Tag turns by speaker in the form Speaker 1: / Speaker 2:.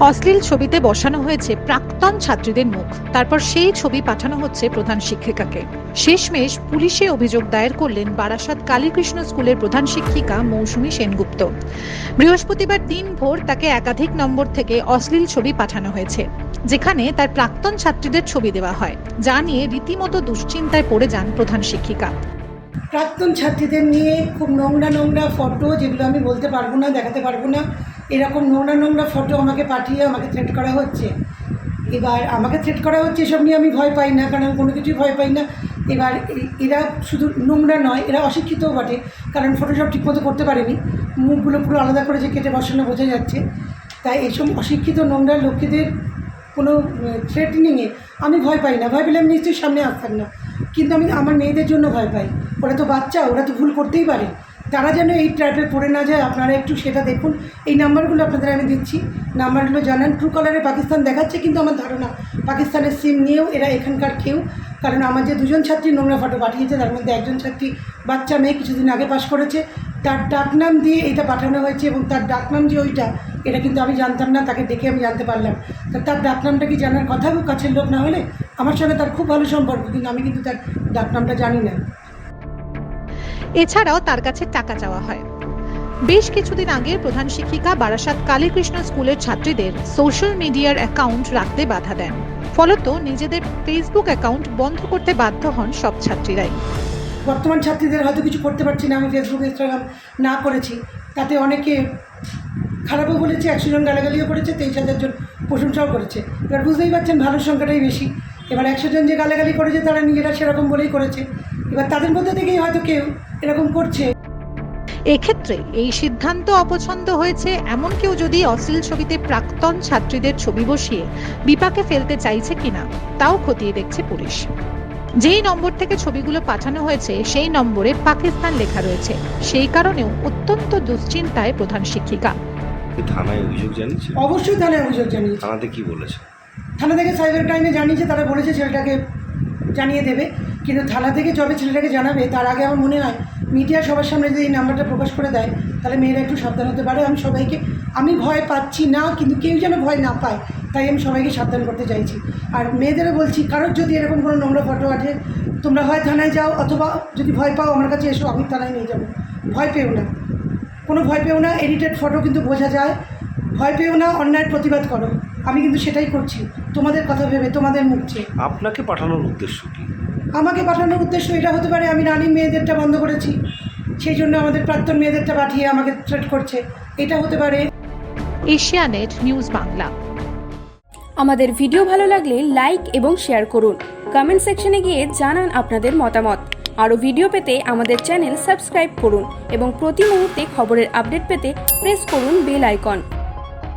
Speaker 1: অশ্লীল ছবিতে বসানো হয়েছে প্রাক্তন ছাত্রীদের মুখ। তারপর সেই ছবি পাঠানো হচ্ছে প্রধান শিক্ষিকাকে। শেষমেশ পুলিশে অভিযোগ দায়ের করলেন বারাসাত কালীকৃষ্ণ স্কুলের প্রধান শিক্ষিকা মৌসুমী সেনগুপ্ত। বৃহস্পতিবার দিন ভোর তাকে একাধিক নম্বর থেকে অশ্লীল ছবি পাঠানো হয়েছে, যেখানে তার প্রাক্তন ছাত্রীদের ছবি দেওয়া হয়, যা নিয়ে রীতিমতো দুশ্চিন্তায় পড়ে যান প্রধান শিক্ষিকা।
Speaker 2: প্রাক্তন ছাত্রীদের নিয়ে খুব নোংরা নোংরা ফটো, যেগুলো আমি বলতে পারব না, দেখাতে পারব না, এরকম নোংরা নোংরা ফটো আমাকে পাঠিয়ে আমাকে থ্রেট করা হচ্ছে। এবার আমাকে থ্রেট করা হচ্ছে এসব নিয়ে আমি ভয় পাই না, কারণ কোনো কিছুই ভয় পাই না। এবার এরা শুধু নোংরা নয়, এরা অশিক্ষিতও বটে, কারণ ফটোশপ ঠিকমতো করতে পারেনি। মুখগুলো পুরো আলাদা করে যে কেটে বসানো বোঝা যাচ্ছে। তাই এইসব অশিক্ষিত নোংরা লোকেদের কোনো থ্রেটনিংয়ে আমি ভয় পাই না। ভয় পেলে আমি নিশ্চয়ই সামনে আসতাম না। কিন্তু আমি আমার মেয়েদের জন্য ভয় পাই। ওরা তো বাচ্চা, ওরা তো ভুল করতেই পারে। তারা যেন এই ট্র্যাপে পড়ে না যায়, আপনারা একটু সেটা দেখুন। এই নাম্বারগুলো আপনাদের আমি দিচ্ছি। নাম্বারগুলো জানান। ট্রু কালারে পাকিস্তান দেখাচ্ছে কিন্তু আমার ধারণা, পাকিস্তানের সিম নিয়েও এরা এখানকার কেউ। কারণ আমার যে দুজন ছাত্রী নোংরা ফটো পাঠিয়েছে, তার মধ্যে একজন ছাত্রী বাচ্চা মেয়ে কিছুদিন আগে পাশ করেছে। তার ডাকনাম দিয়ে এটা পাঠানো হয়েছে এবং তার ডাকনাম যে ওইটা, এটা কিন্তু আমি জানতাম না, তাকে দেখে আমি জানতে পারলাম। তার ডাকনামটা কি জানার কথা? কাছের লোক না হলে আমার সঙ্গে তার খুব ভালো সম্পর্ক কিন্তু আমি কিন্তু তার ডাকনামটা জানি না।
Speaker 1: এছাড়াও তার কাছে টাকা চাওয়া হয়। বেশ কিছুদিন আগে প্রধান শিক্ষিকা বারাসাত কালীকৃষ্ণ স্কুলের ছাত্রীদের সোশ্যাল মিডিয়ার অ্যাকাউন্ট রাখতে বাধা দেন। ফলত নিজেদের ফেসবুক অ্যাকাউন্ট বন্ধ করতে বাধ্য হন সব ছাত্রীরাই।
Speaker 2: বর্তমান ছাত্রীদের হয়তো কিছু করতে পারছি না আমি ফেসবুক ইনস্টাগ্রাম না করেছি। তাতে অনেকে খারাপও বলেছে একশো জন গালাগালিও করেছে তেইশ হাজার জন প্রশংসাও করেছে। এবার বুঝতেই পারছেন ভালোর সংখ্যাটাই বেশি। এবার একশো জন যে গালাগালি করেছে তারা নিজেরা সেরকম বলেই করেছে। এবার তাদের মধ্যে থেকেই হয়তো কেউ এরকম করছে।
Speaker 1: এক্ষেত্রে এই সিদ্ধান্ত অপছন্দ হয়েছে এমন কেউ যদি অশ্লীল ছবিতে প্রাক্তন ছাত্রীদের ছবি বসিয়ে বিপাকে ফেলতে চাইছে কিনা তাও খতিয়ে দেখছে পুলিশ। যেই নম্বর থেকে ছবিগুলো পাঠানো হয়েছে সেই নম্বরে পাকিস্তান লেখা রয়েছে। সেই কারণেও অত্যন্ত দুশ্চিন্তায় প্রধান শিক্ষিকা।
Speaker 3: থানায় অভিযোগ জানিয়েছে
Speaker 2: অবশ্যই থানায় অভিযোগ জানিয়েছে।
Speaker 3: থানাতে কি বলেছে?
Speaker 2: থানা থেকে সাইবার ক্রাইমে জানিয়েছে, তারা বলেছে ছেলেটাকে জানিয়ে দেবে। কিন্তু থানা থেকে যবে ছেলেটাকে জানাবে, তার আগে আমার মনে হয় মিডিয়া সবার সামনে যদি এই নাম্বারটা প্রকাশ করে দেয়, তাহলে মেয়েরা একটু সাবধান হতে পারে। আমি সবাইকে, আমি ভয় পাচ্ছি না, কিন্তু কেউ যেন ভয় না পায়, তাই আমি সবাইকে সাবধান করতে চাইছি। আর মেয়েদেরও বলছি, কারোর যদি এরকম কোনো নোংরা ফটো আছে, তোমরা হয় থানায় যাও, অথবা যদি ভয় পাও, আমার কাছে এসো, আমি থানায় নিয়ে যাব। ভয় পেও না। কোনো ভয় পেও না এডিটেড ফটো কিন্তু বোঝা যায়। ভয় পেও না, অন্যায়ের প্রতিবাদ করো। আমি কিন্তু সেটাই করছি। তোমাদের কথা ভেবে তোমাদের মুখ চেয়ে।
Speaker 3: আপনাকে পাঠানোর উদ্দেশ্য কি?
Speaker 2: আমাকে পাঠানোর উদ্দেশ্য এটা হতে পারে আমি রানী মেয়েদেরটা বন্ধ করেছি। সেই জন্য আমাদের প্রাক্তন মেয়েদেরটা পাঠিয়ে আমাকে থ্রেট করছে। এটা হতে পারে
Speaker 1: এশিয়ানেট নিউজ বাংলা।
Speaker 4: আমাদের ভিডিও ভালো লাগলে লাইক এবং শেয়ার করুন। কমেন্ট সেকশনে গিয়ে জানান আপনাদের মতামত। আরও ভিডিও পেতে আমাদের চ্যানেল সাবস্ক্রাইব করুন এবং প্রতি মুহূর্তে খবরের আপডেট পেতে প্রেস করুন বেল আইকন